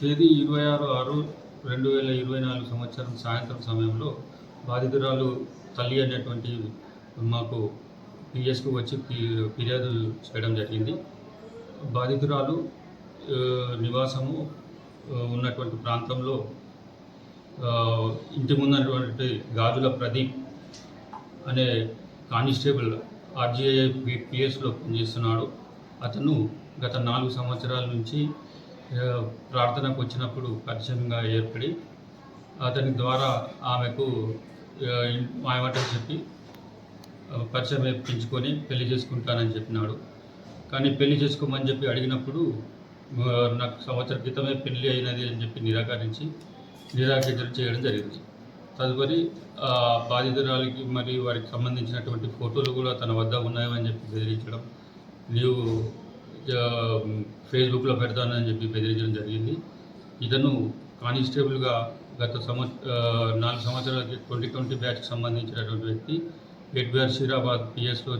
తేదీ ఇరవై ఆరు ఆరు రెండు వేల ఇరవై నాలుగు సంవత్సరం సాయంత్రం సమయంలో బాధితురాలు తల్లి అనేటువంటి మాకు పిఎస్కు వచ్చి ఫిర్యాదు చేయడం జరిగింది. బాధితురాలు నివాసము ఉన్నటువంటి ప్రాంతంలో ఇంటి ముందున్నటువంటి గాజుల ప్రదీప్ అనే కానిస్టేబుల్ ఆర్జీఐ పిఎస్లో పనిచేస్తున్నాడు. అతను గత నాలుగు సంవత్సరాల నుంచి ప్రార్థనకు వచ్చినప్పుడు పరిచయంగా ఏర్పడి అతని ద్వారా ఆమెకు మాయమాటలు చెప్పి పరిచయం పెంచుకొని పెళ్ళి చేసుకుంటానని చెప్పినాడు. కానీ పెళ్ళి చేసుకోమని చెప్పి అడిగినప్పుడు నాకు సంవత్సర క్రితమే పెళ్ళి అయినది అని చెప్పి నిరాకరించి నిరాకరించడం చేయడం జరిగింది. తదుపరి బాధితురాలకి మరియు వారికి సంబంధించినటువంటి ఫోటోలు కూడా తన వద్ద ఉన్నాయని చెప్పి బెదిరించడం నీవు ఫేస్బుక్లో పెడతానని చెప్పి బెదిరించడం జరిగింది. ఇతను కానిస్టేబుల్గా గత సంవత్ నాలుగు సంవత్సరాలకి ట్వంటీ ట్వంటీ బ్యాచ్కి సంబంధించినటువంటి వ్యక్తి ఎడ్వేర్ షీరాబాద్ పిఎస్లో